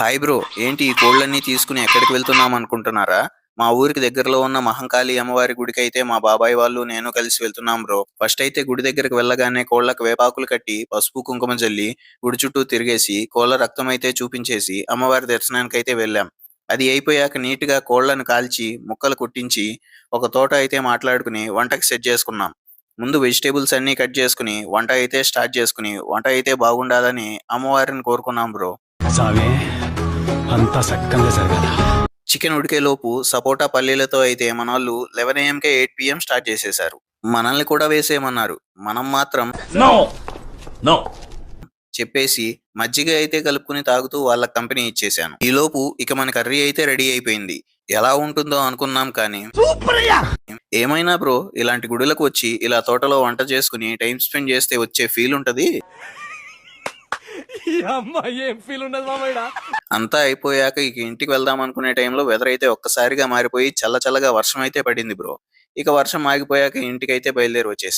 Hi bro ఏంటి ఈ కోళ్ళన్నీ తీసుకుని ఎక్కడికి వెళ్తున్నాం అనుకుంటున్నారా? మా ఊరికి దగ్గరలో ఉన్న మహంకాళి అమ్మవారి గుడికి అయితే మా బాబాయ్ వాళ్ళు నేను కలిసి వెళ్తున్నాం బ్రో. ఫస్ట్ అయితే గుడి దగ్గరికి వెళ్ళగానే కోళ్ళకు వేపాకులు కట్టి పసుపు కుంకుమ జల్లి గుడి చుట్టూ తిరిగేసి కోళ్ళ రక్తం అయితే చూపించేసి అమ్మవారి దర్శనానికి అయితే వెళ్ళాం. అది అయిపోయాక నీట్గా కోళ్ళను కాల్చి ముక్కలు కుట్టించి ఒక తోట అయితే మాట్లాడుకుని వంటకి సెట్ చేసుకున్నాం. ముందు వెజిటేబుల్స్ అన్ని కట్ చేసుకుని వంట అయితే స్టార్ట్ చేసుకుని వంట అయితే బాగుండాలని అమ్మవారిని కోరుకున్నాం బ్రో. సామి అంతా సక్కంగా జరగాల. చికెన్ ఉడికే లోపు సపోటా పల్లీలతో అయితే మన వాళ్ళు లెవెన్ ఏఎంకే ఎయిట్ పిఎం స్టార్ట్ చేసేశారు. మనల్ని కూడా వేసేయమన్నారు. మనం మాత్రం నో నో చెప్పేసి మజ్జిగ అయితే కలుపుకుని తాగుతూ వాళ్ళ కంపెనీ ఇచ్చేశాను. ఈ లోపు ఇక మన కర్రీ అయితే రెడీ అయిపోయింది. ఎలా ఉంటుందో అనుకున్నాం కానీ ఏమైనా బ్రో ఇలాంటి గుడులకు వచ్చి ఇలా తోటలో వంట చేసుకుని టైం స్పెండ్ చేస్తే వచ్చే ఫీల్ ఉంటది? అమ్మా ఏం ఫీల్ ఉండదు మామయ్య అంతా అయిపోయాక ఇక ఇంటికి వెళ్దాం అనుకునే టైంలో వెదర్ అయితే ఒక్కసారిగా మారిపోయి చల్ల చల్లగా వర్షం అయితే పడింది బ్రో ఇక వర్షం ఆగిపోయాక ఇంటికి అయితే బయలుదేరి వచ్చేసాం.